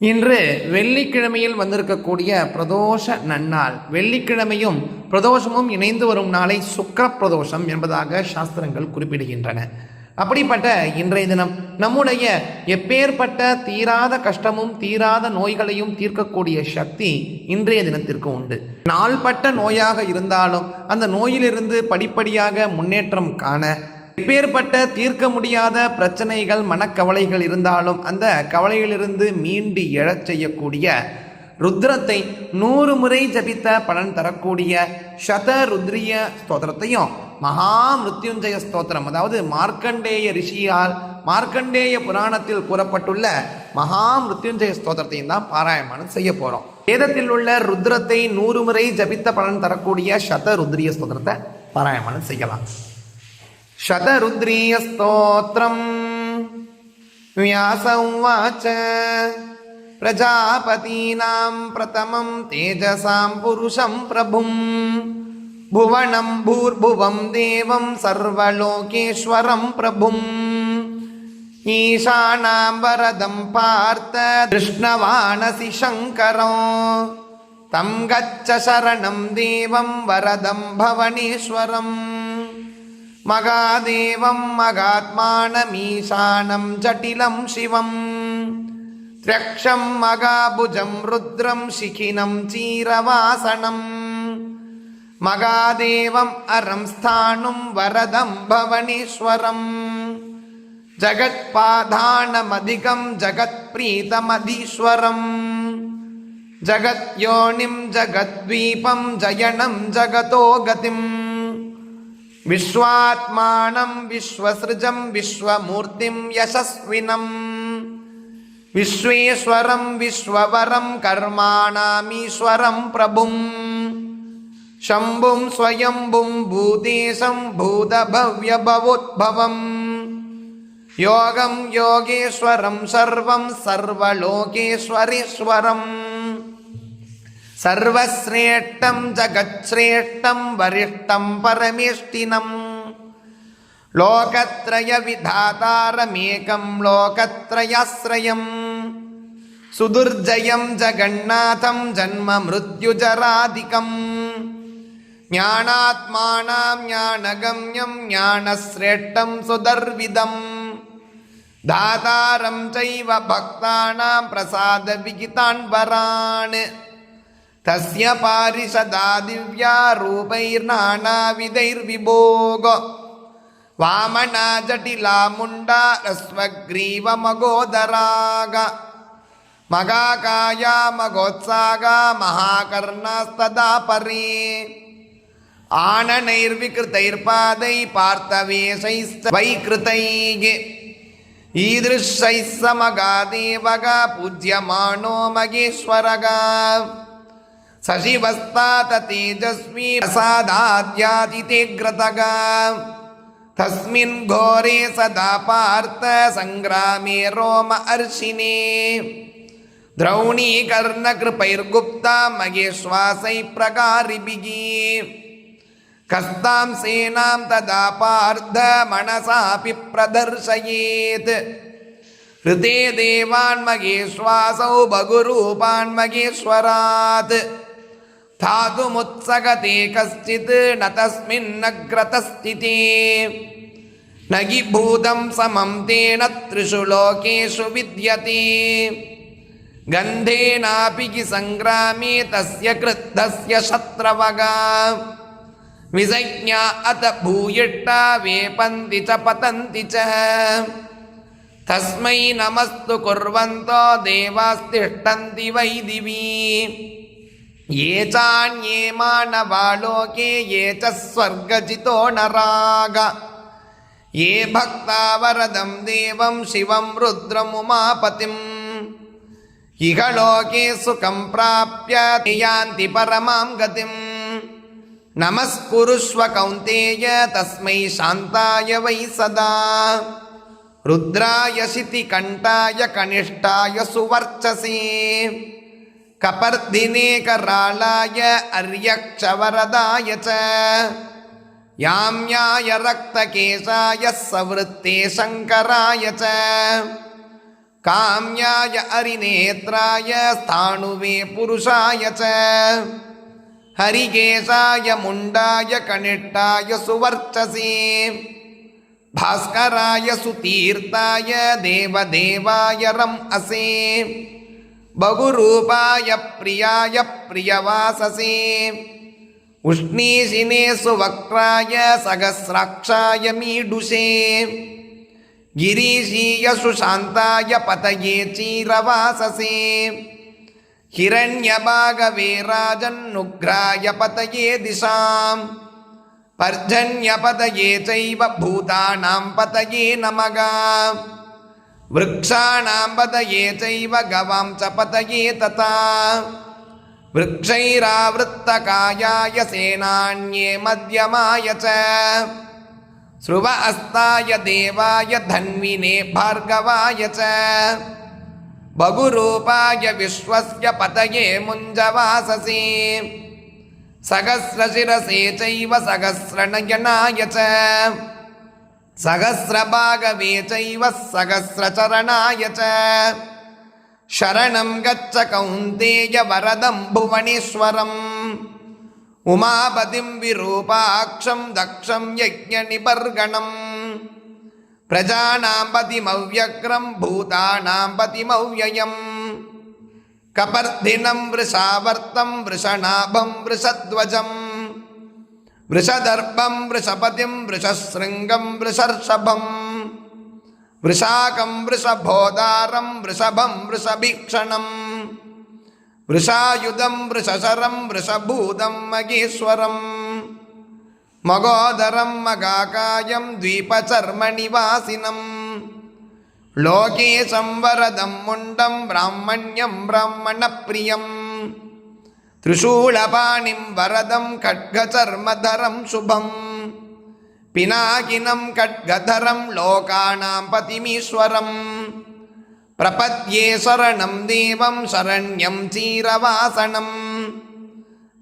இன்று வெள்ளிக்கிழமையில் வந்திருக்கக்கூடிய பிரதோஷ நன்னாள். வெள்ளிக்கிழமையும் பிரதோஷமும் இணைந்து வரும் நாளை சுக்கர பிரதோஷம் என்பதாக சாஸ்திரங்கள் குறிப்பிடுகின்றன. அப்படிப்பட்ட இன்றைய தினம் நம்முடைய எப்பேற்பட்ட தீராத கஷ்டமும் தீராத நோய்களையும் தீர்க்கக்கூடிய சக்தி இன்றைய தினத்திற்கு உண்டு. நாள்பட்ட நோயாக இருந்தாலும் அந்த நோயிலிருந்து படிப்படியாக முன்னேற்றம் காண இப்பேற்பட்ட தீர்க்க முடியாத பிரச்சனைகள் மனக்கவலைகள் இருந்தாலும் அந்த கவலையிலிருந்து மீண்டு எழச் செய்யக்கூடிய ருத்ரத்தை நூறு முறை ஜபித்த பலன் தரக்கூடிய சத ருத்ரிய ஸ்தோத்திரத்தையும் மகா மிருத்யுஞ்சய ஸ்தோத்திரம் அதாவது மார்க்கண்டேய ரிஷியால் மார்க்கண்டேய புராணத்தில் கூறப்பட்டுள்ள மகா மிருத்யுஞ்சய ஸ்தோத்திரத்தையும் தான் பாராயணம் செய்ய போகிறோம் வேதத்தில் உள்ள ருத்ரத்தை நூறு முறை ஜபித்த பலன் தரக்கூடிய சத ருத்ரிய ஸ்தோத்திரத்தை பாராயணம் செய்யலாம். शतरुद्रीयस्तोत्रम् व्यास उवाच प्रजापतीनां प्रथमं तेजसां पुरुषं प्रभुं भुवनं भूर्भुवं देवं सर्वलोकेश्वरं प्रभुम् ईशानां वरदं पार्थ कृष्णवाणसि शङ्करो तं गच्छ शरणं देवं वरदं भवनेश्वरम् மகாதேவம் மகாத்மானமீசானம் ஜட்டிலம் சிவம். திரக்ஷம் மகாபுஜம் ருத்ரம் சிகினம் சீரவாசனம். மகாதேவம் அரம் ஸ்தானும் வரதம் பவனீஸ்வரம். ஜகத்பாதானமதிகம் ஜகத்பிரீதமதீஸ்வரம். ஜகத்யோனிம் ஜகத்வீபம் ஜயனம் ஜகதோ கதிம் विश्वात्मानं विश्वसृजं विश्वमूर्तिं यशस्विनं विश्वेश्वरं विश्ववरं कर्माणामीश्वरं प्रभुं शम्भुं स्वयम्भुं भूतेशं भूतभव्यभवोद्भवम् योगं योगेश्वरं सर्वं सर्वलोकेश्वरेश्वरम् സർവശ്രേഷ്ഠം ജഗശ്രേഷ്ഠം വരിഷ്ഠം പരമേഷ്ഠിനം ലോകത്രയ വിധാതാരമേകം ലോകത്രയാശ്രയം സുദുർജയം ജഗന്നാഥം ജന്മ മൃത്യുജരാധികം ജ്ഞാനാത്മാനാം ജ്ഞാനഗമ്യം ജ്ഞാനശ്രേഷ്ഠം സുദർവിദം ദാതാരം ചൈവ ഭക്താനാം പ്രസാദ വിഹിതാൻ വരാണ് தஸ்ய பாரிஷதா திவ்யா ரூபைர்நானாவிதைர்விபோக வாமனா ஜட்டிலா முண்டா ரஸ்வக்ரீவ மகோதராக மகாகாயா மகோத்சாகா மகாகர்ணாஸ்ததா பரே ஆனநைர்விகிருதைர்பாதை பார்த்தவேஷைஸ்த வைகிருதைகே ஈதிருஷைஸ்ஸமகா தேவகா பூஜ்யமானோ மகேஸ்வரகா सशिवस्तात तेजस्वी प्रसादाद्यातितेग्रतगा तस्मिन् घोरे सदा पार्थ सङ्ग्रामे रोम अर्शिने द्रौणीकर्णकृपैर्गुप्ता महेश्वासैः प्रकारिभिः कस्तां सेनां तदा पार्थ मनसापि प्रदर्शयेत् ऋते देवान् महेश्वासौ बहुरूपान् महेश्वरात् धातुमुत्सगते कश्चित् न तस्मिन्नग्रतस्थिते न हि भूतं समं तेन त्रिषु लोकेषु विद्यते गन्धेनापि हि सङ्ग्रामे तस्य क्रुद्धस्य शत्रवगा विसज्ञा अत भूयिष्ठा वेपन्ति च पतन्ति च तस्मै नमस्तु कुर्वन्तो देवास्तिष्ठन्ति वै दिवि ये चान्ये मानवालोके ये च स्वर्गजितो नराग ये भक्ता वरदं देवं शिवं रुद्रमुमापतिम् इह लोके सुखं प्राप्य ते यान्ति परमां गतिम् नमस्कुरुष्व कौन्तेय तस्मै शान्ताय वै सदा रुद्राय शितिकण्ठाय कनिष्ठाय सुवर्चसे कपर्दिने करालाय अर्यक्षवरदाय च याम्याय रक्तकेशाय सवृत्ते शङ्कराय च काम्याय अरिनेत्राय स्थाणुवे पुरुषाय च हरिकेशाय मुण्डाय कनिष्ठाय सुवर्चसे भास्कराय सुतीर्थाय देवदेवाय रम् असे बहुरूपाय प्रियाय प्रियवाससे उष्णीशिने सुवक्त्राय सहस्राक्षाय मीडुषे गिरीशीय सुशान्ताय पतये चीरवाससे हिरण्यभागवे राजन्नुग्राय पतये दिशाम् पर्जन्यपतये चैव भूतानां पतये नमः वृक्षाणां पतये चैव गवां च पतये तथा वृक्षैरावृत्तकायाय सेनान्ये मध्यमाय च स्रुव अस्ताय देवाय धन्विने भार्गवाय च बहुरूपाय विश्वस्य पतये मुञ्जवाससे सहस्रशिरसे चैव सहस्रनयनाय च சகசிரபாகவே சைவ சகசிரச்சரணாய சரணம் கச்ச கௌந்தேய வரதம் புவனேஸ்வரம். உமாபதிம் விரூபாட்சம் தக்ஷம் யஜ்ய நிபர்கணம். பிரஜானாம் பதிமவ்யக்ரம் பூதானாம் பதிமவ்யயம் கபர்தினம் விருஷாவர்த்தம் விருஷநாபம் விருஷத்வஜம். वृषदर्भं वृषपतिं वृषशृङ्गं वृषर्षभम् वृषाकं वृषभोदारं वृषभं वृषभीक्षणम् वृषायुधं वृषशरं वृषभूतं मगेश्वरम् मगोदरं मगाकायं द्वीपचर्मनिवासिनम् लोके संवरदं मुण्डं ब्राह्मण्यं ब्राह्मणप्रियम् त्रिशूलपाणिं वरदं खड्गचर्मधरं शुभम् पिनाकिनं खड्गधरं लोकानां पतिमीश्वरम् प्रपद्ये शरणं देवं शरण्यं चीरवासणम्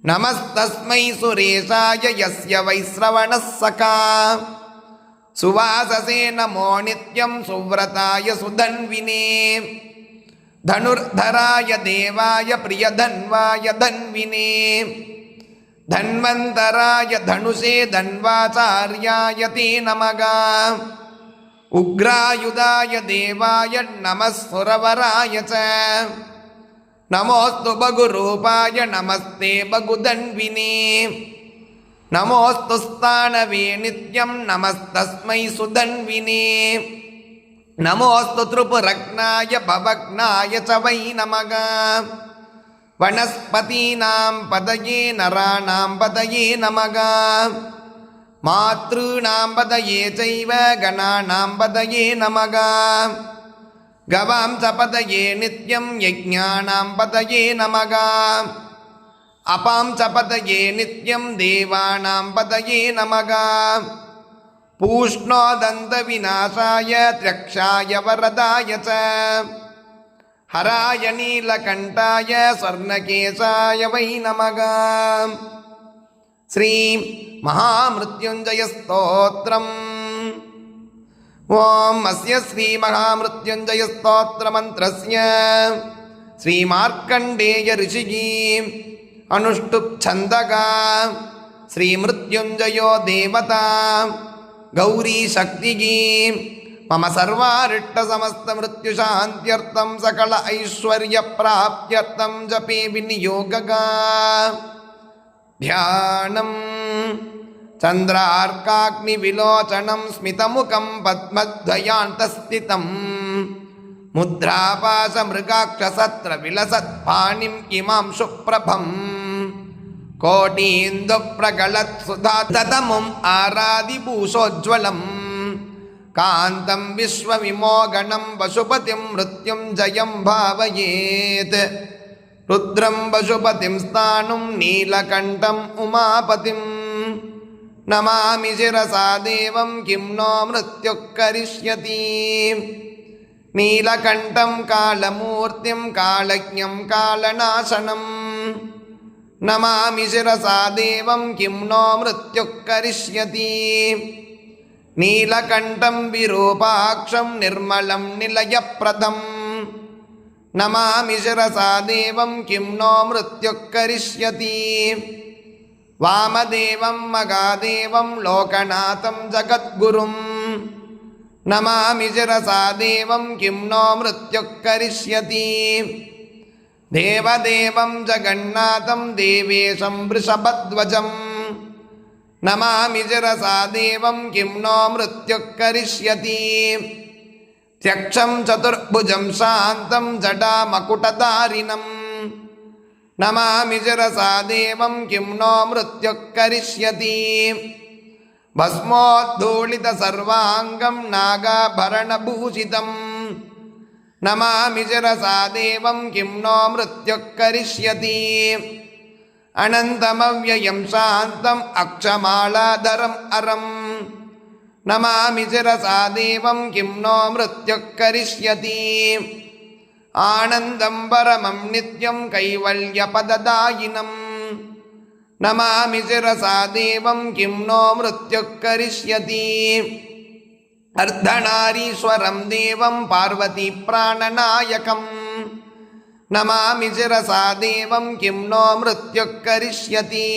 नमस्तस्मै सुरेशाय यस्य वैश्रवणः सखा सुवाससे नमो नित्यं सुव्रताय सुधन्विने धनुर्धराय देवाय प्रियधन्वाय धन्विने धन्वन्तराय धनुषे धन्वाचार्याय ते नमः उग्रायुधाय देवाय नमः सुरवराय च नमोऽस्तु बहुरूपाय नमस्ते बहुधन्विने नमोऽस्तु स्थानवे नित्यं नमस्तस्मै सुधन्विने நமோஸ்து திருபுரக்னாய பவக்னாய சவை நமக. வனஸ்பதீனாம் பதயே நராணாம் பதயே நமக. மாத்ருணாம் பதயே சைவ கணானாம் பதயே நமக. கவாம் சபதயே நித்யம் யஜானாம் பதயே நமக. அபாம் சபதயே நித்யம் தேவானாம் பதயே நமக. देवानां पदये नमः पूष्णोदन्तविनाशाय त्र्यक्षाय वरदाय च हराय नीलकण्ठाय स्वर्णकेशाय वै नमः श्री महामृत्युञ्जयस्तोत्रम् ॐ अस्य श्रीमहामृत्युञ्जयस्तोत्रमन्त्रस्य श्रीमार्कण्डेय ऋषिः अनुष्टुप्छन्दगा श्रीमृत्युञ्जयो देवता ಗೌರಿ ಶಕ್ತಿಗೀ ಮಮ ಸರ್ವಾರಿಟ್ಟ ಸಮಸ್ತ ಮೃತ್ಯುಶಾಂತ್ಯರ್ಥಂ ಸಕಲ ಐಶ್ವರ್ಯ ಪ್ರಾಪ್ತ್ಯರ್ಥಂ ಜಪೇ ವಿನಿಯೋಗ ಧ್ಯಾನಂ ಚಂದ್ರಾರ್ಕಾಗ್ನಿ ವಿಲೋಚನಂ ಸ್ಮಿತಮುಖಂ ಪದ್ಮಧ್ವಯಾಂತಸ್ಥಿತಂ ಮುದ್ರಾಪಾಶ ಮೃಗಾಕ್ಷಸತ್ರ ವಿಲಸತ್ ಪಾಣಿಂ ಇಮಾಂ ಸುಪ್ರಭಂ कोटीन्दुप्रगलत्सुधाततमुम् आरादिभूषोज्ज्वलम् कान्तं विश्वविमोगणं पशुपतिं मृत्युञ्जयं भावयेत् रुद्रं पशुपतिं स्थाणुं नीलकण्ठम् उमापतिं नमामि शिरसा देवं किं नो मृत्युः करिष्यति नीलकण्ठं कालमूर्तिं कालज्ञं कालनाशनम् நமாமி சிரசா தேவம் கிம் நோ மிருத்யுக்கரிஷ்யதி நீலகண்டம் விரூபாட்சம் நிர்மலம் நிலயப்பிரதம் நமாமி சிரசா தேவம் கிம் நோ மிருத்யுக்கரிஷ்யதி வாமதேவம் மகாதேவம் லோகநாதம் ஜகத்குரும் நமாமி கிம் நோ மிருத்யுக்கரிஷ்யதி దేవదేవం జగన్నాథం దేవేశం వృషభధ్వజం. నమామి జరసా దేవం కిం నో మృత్యుక్కరిష్యతి త్యక్షం చతుర్భుజం శాంతం జటామకుటదారిణం. నమామి జరసా దేవం కిం నో మృత్యుక్కరిష్యతి భస్మోద్ధూళిత సర్వాంగం నాగాభరణభూషితం. நமாமி ஜரசா தேவம் கிம் நோ மிருத்யுக்கரிஷ்யதி அனந்தமவ்யயம் சாந்தம் அக்ஷமாலாதரம் அரம் நமாமி சிரசா தேவம் கிம் நோ மிருத்யுக்கரிஷ்யதி ஆனந்தம் பரமம் நித்யம் கைவல்ய பததாயினம் கிம் நோ மிருத்யுக்கரிஷ்யதி अर्धनारीश्वरं देवं पार्वतीप्राणनायकम् नमामि शिरसा देवं किं नो मृत्युः करिष्यति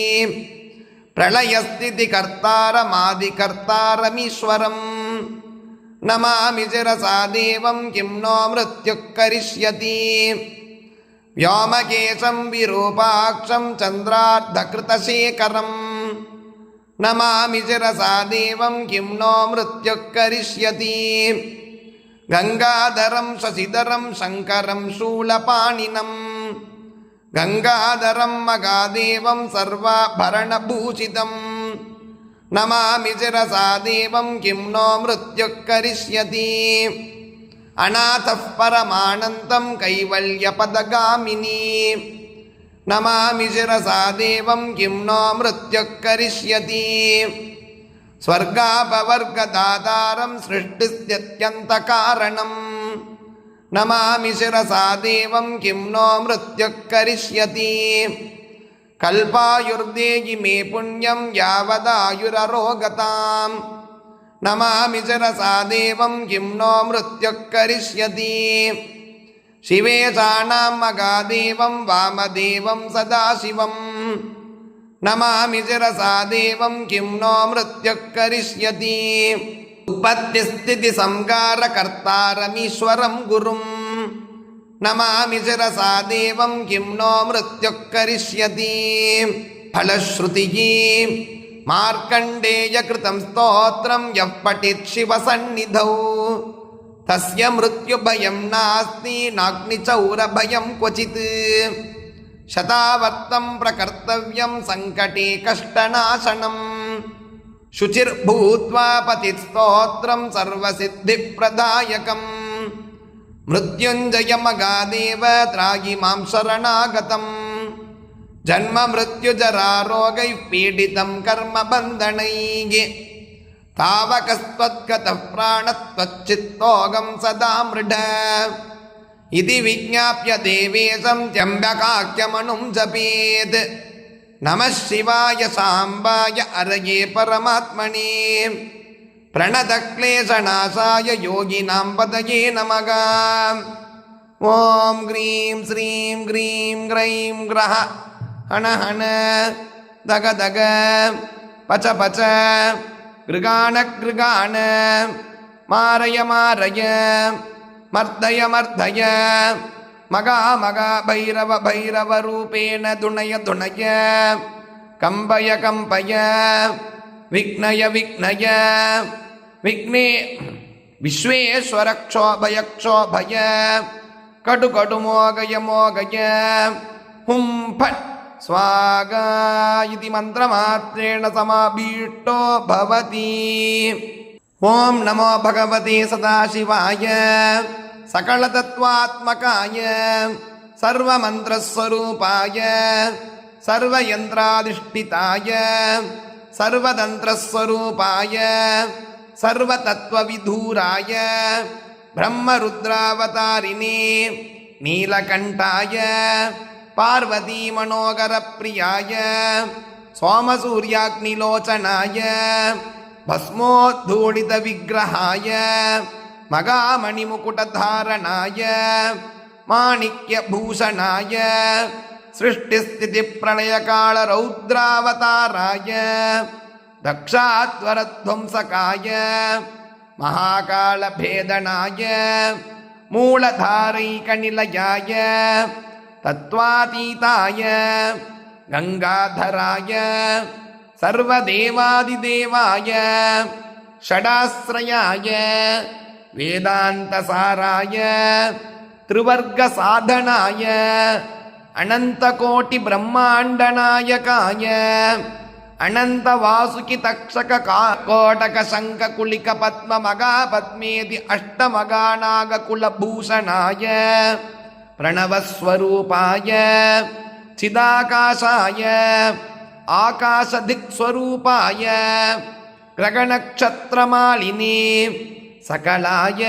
प्रलयस्थितिकर्तारमादिकर्तारमीश्वरम् नमामि शिरसा देवं किं नो मृत्युः करिष्यति व्योमकेशं विरूपाक्षं चन्द्रार्धकृतशेखरम् नमामि शिरसा देवं किं नो मृत्युः करिष्यति गङ्गाधरं शशिधरं शङ्करं शूलपाणिनम् गङ्गाधरं मगादेवं सर्वाभरणभूषितम् नमामि शिरसा देवं किं नो मृत्युः करिष्यति अनाथः परमानन्तं कैवल्यपदगामिनी நமாமி சிரசா தேவம் கிம் நோ மிருத்யுக்கரிஷ்யதி ஸ்வர்காபவர்கதாதாரம் சிருஷ்டிஸ்தியத்யந்தகாரணம் நமாமி சிரசா தேவம் கிம் நோ மிருத்யுக்கரிஷ்யதி கல்பாயுர்தேகி மே புண்ணியம் யாவதாயுரரோகதாம் நமாமி சிரசா கிம் நோ மிருத்யுக்கரிஷ்யதி शिवेशानां मगादेवं वामदेवं सदाशिवम् नमामि शिरसा देवं किं नो मृत्युः करिष्यति उत्पत्तिस्थितिसंकारकर्तारमीश्वरं गुरुम् नमामि शिरसा देवं किं नो मृत्युः करिष्यति फलश्रुतिः मार्कण्डेयकृतं स्तोत्रं यः पठित् शिवसन्निधौ தஸ்ய மிருத்யுபயம் நாஸ்தி நாக்னி சௌரபயம் கொச்சித் சதாவர்த்தம் பிரகர்த்தவியம் சங்கடே கஷ்டநாசனம் சுச்சிர் பூத்வா பதி ஸ்தோத்திரம் சர்வசித்தி பிரதாயகம் மிருத்யுஞ்சய மகாதேவ திராகி மாம் சரணாகதம் ஜன்ம மிருத்யுஜராரோகை பீடிதம் கர்ம பந்தனையே तावकस्त्वद्गतः प्राणस्त्वच्चित्तोऽगं सदा मृड इति विज्ञाप्य देवेशं त्यम्बकाख्यमनुं जपेत् नमः शिवाय साम्बाय अरये परमात्मने प्रणतक्लेशनाशाय योगिनां पदये नमः ॐ ग्रीं श्रीं ग्रीं ग्रैं ग्रह हण हण दग दग पच पच கிருகாண கிருகாண மாறய மாறய மர்த்தய மர்த்தய மகா மகா பைரவ பைரவ ரூபேண துணய துணய கம்பய கம்பய விக்னய விக்னய விக்னே விஸ்வேஸ்வரக்ஷோபயக்ஷோபய கடு கடு மோகய மோகய ஹும் பட் स्वागा इति मन्त्रमात्रेण समाभीष्टो भवति ॐ नमो भगवते सदाशिवाय सकलतत्त्वात्मकाय सर्वमन्त्रस्वरूपाय सर्वयन्त्राधिष्ठिताय सर्वतन्त्रस्वरूपाय सर्वतत्त्वविधूराय ब्रह्मरुद्रावतारिणे नीलकण्ठाय பார்வதி மனோகர பிரியாய சோமசூரியாக்னிலோச்சனாய பஸ்மோத்தூடித விக்கிரகாய மகாமணிமுகுடதாரணாய மாணிக்ய பூஷணாய சிருஷ்டிஸ்திதி பிரளயகால ரௌத்ராவதாராய தக்ஷாத்வரத்வம்சகாய மகாகாலபேதனாய மூலதாரைகநிலையாய तत्त्वातीताय गङ्गाधराय सर्वदेवादिदेवाय षडाश्रयाय वेदान्तसाराय त्रिवर्गसाधनाय अनन्तकोटिब्रह्माण्डनायकाय अनन्तवासुकितक्षक कोटकशङ्खकुलिकपद्ममगापद्मेदि अष्टमगानागकुलभूषणाय प्रणवस्वरूपाय चिदाकाशाय आकाशदिक्स्वरूपाय ग्रगणक्षत्रमालिनी सकलाय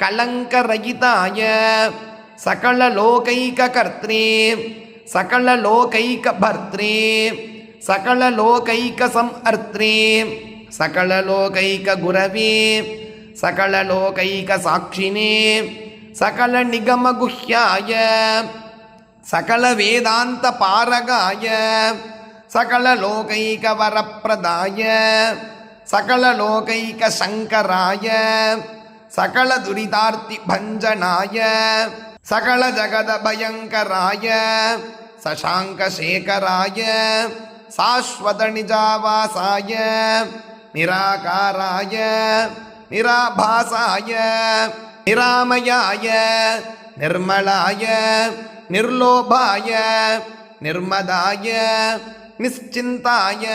कलङ्करहिताय सकललोकैककर्त्रे सकललोकैकभर्त्रे सकललोकैकसंहर्त्रे सकललोकैकगुरवे सकललोकैकसाक्षिणे சகல நிகமகுஹ்யாய சகல வேதாந்த பாரகாய சகல லோகைக வரப்பிரதாய சகல லோகைக சங்கராய சகல துரிதார்த்தி பஞ்சனாய சகல ஜகத பயங்கராய சசாங்கசேகராய சாஸ்வத நிஜாவாசாய நிராகாராய நிராபாசாய நிராமயாய நிர்மலாய நிர்லோபாய நிர்மதாய நிச்சிந்தாய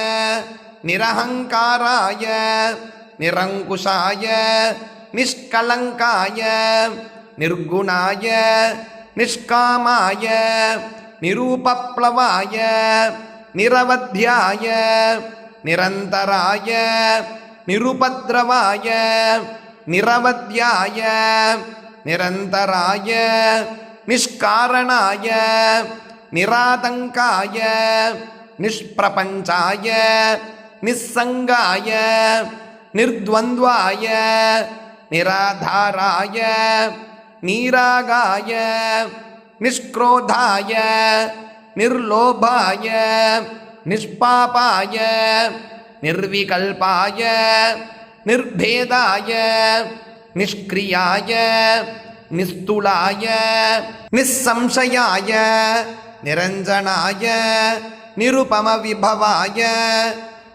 நிரகங்காராய நிரங்குஷாய நிஷ்கலங்காய நிர்குணாய நிஷ்காமாய நிரூபப்ளவாய நிரவத்தியாய நிரந்தராய நிருபத்ரவாய நிரவத்யாய நிரந்தராய நிஷ்காரணாய நிராதங்காய நிஷ்பிரபஞ்சாய நிசங்காய நிர்த்வந்த்வாய நிராதாராய நீராகாய நிஷ்க்ரோதாய நிர்லோபாய நிஷ்பாபாய நிர்விகல்பாய நிர்பேதாய நிஷ்கிரியாய நிஸ்துளாய நிசம்சயாய நிரஞ்சனாய நிருபம விபவாய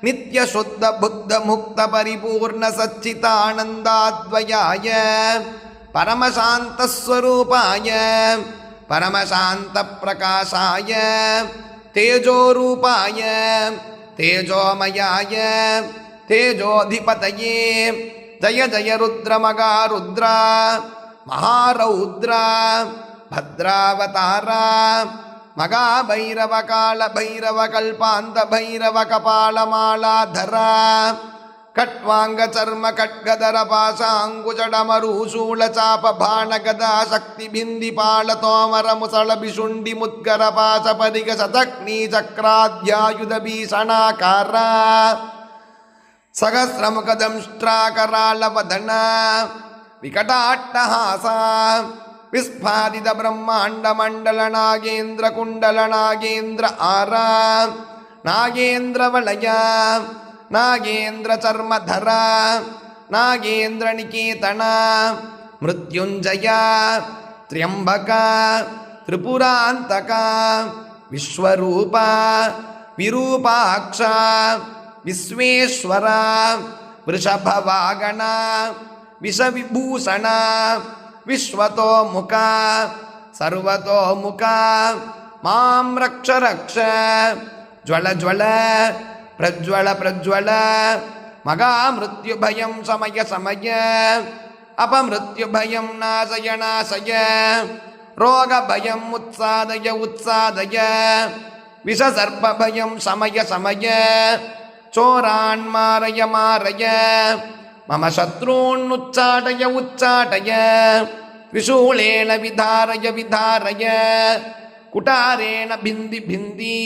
நித்யசுத்த புத்த முக்த பரிபூர்ண சச்சிதானந்தாத்வயாய பரமசாந்தஸ்வரூபாய பரமசாந்த பிரகாசாய தேஜோரூபாய தேஜோமயாய தேஜோதிபதையே ஜய ஜய ருத்ரமகா ருத்ரா மகாரௌத்ரா பத்ராவதாரா மகா பைரவ கால பைரவ கல்பாந்த பைரவ கபாலமாலாதரா கட்வாங்க சர்ம கட்கதர பாசாங்குஜடமரூசூல சாப பாணகதா சக்தி பிந்தி பால தோமர முசல பிசுண்டி முத்கர பாச பரிக சதக்னி சக்கராத்யாயுத பீஷணாகாரா सहस्रमुखदंष्ट्राकरालवदन विकटाट्टहासा विस्फादितब्रह्माण्डमण्डलनागेन्द्रकुण्डलनागेन्द्र आरा नागेन्द्रवलय नागेन्द्रचर्मधर नागेन्द्रनिकेतन मृत्युञ्जय त्र्यम्बक त्रिपुरान्तक विश्वरूप विरूपाक्ष விஸ்வேஸ்வரா ரிஷபவாகனா விஷவிபூஷணா விஸ்வதோ முகா சர்வதோ முகா மாம் ரக்ஷ ரக்ஷ ஜுவல ஜுவல பிரஜ்வல பிரஜ்வல மகா மிருத்யுபயம் சமய சமய அபமிருத்யுபயம் நாசய நாசய ரோகபயம் உத்சாதய உத்சாதய விஷசர்பபயம் சமய சமய சோரான் மாறய மாறய மம சத்ரூன்னுச்சாடய உச்சாடய விஷூளேன விதாரய விதாரய குட்டாரேண பிந்தி பிந்தி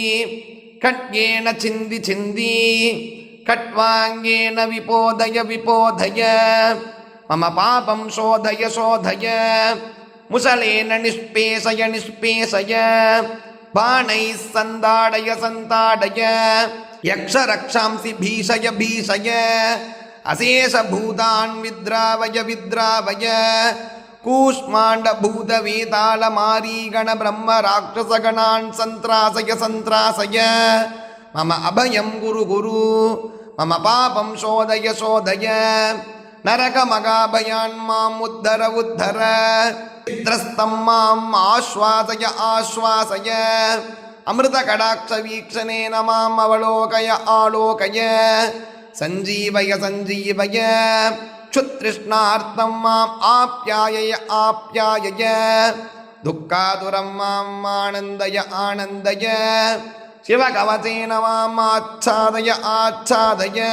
கட்யேன சிந்தி சிந்தி கட்வாங்கேன விபோதய விபோதய மம பாபம் சோதய சோதய முசலேன நிஷ்பேசய நிஷ்பேசய பானை சந்தாடய சந்தாடய யக்ஷ ரக்ஷாம்சி பீஷய பீஷய. அசேஷ பூதான் வித்ராவய வித்ராவய. கூஷ்மாண்ட பூத வேதாள மாரீகண பிரம்ம ராட்சசகணான் சந்திராசய சந்திராசய. மம அபயம் குரு குரு. மம பாபம் சோதய சோதய. நரக மகாபயான் மாம் உத்தர உத்தர. மாம் ஆஸ்வாசய ஆஸ்வாசய. அமிர்த கடாட்ச வீக்ஷனே நமாம் அவலோகய ஆலோகய. சஞ்சீவய சஞ்சீவய. க்ஷுத்ருஷ்ணார்த்தம் மாம் ஆப்யாயய ஆப்யாயய. துக்காதுரம் மாம் ஆனந்தய ஆனந்தய. சிவகவசே நமாம் ஆச்சாதய ஆச்சாதய.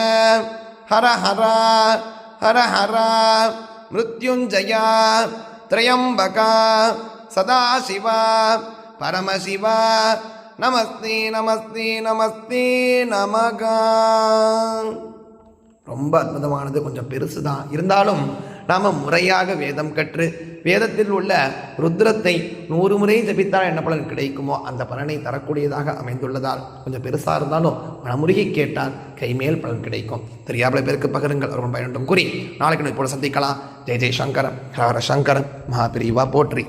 ஹர ஹர ஹர ஹர. மிருத்யுஞ்சய திரையம்பக சதாசிவ பரமசிவ நமஸ்தே நமஸ்தே நமஸ்தே நமகா. ரொம்ப அற்புதமானது கொஞ்சம் பெருசு தான் இருந்தாலும் நாம் முறையாக வேதம் கற்று வேதத்தில் உள்ள ருத்ரத்தை நூறு முறை ஜபித்தால் என்ன பலன் கிடைக்குமோ அந்த பலனை தரக்கூடியதாக அமைந்துள்ளதால் கொஞ்சம் பெருசாக இருந்தாலும் மனமுருகி கேட்டால் கைமேல் பலன் கிடைக்கும். தெரியாமல் பேருக்கு பகிருங்கள் அவர்கள் பயனும் கூறி நாளைக்கு போல சந்திக்கலாம். ஜெய் ஜெய் சங்கரம் ஹர ஹர சங்கரம் மகாபிரிவா போற்றி.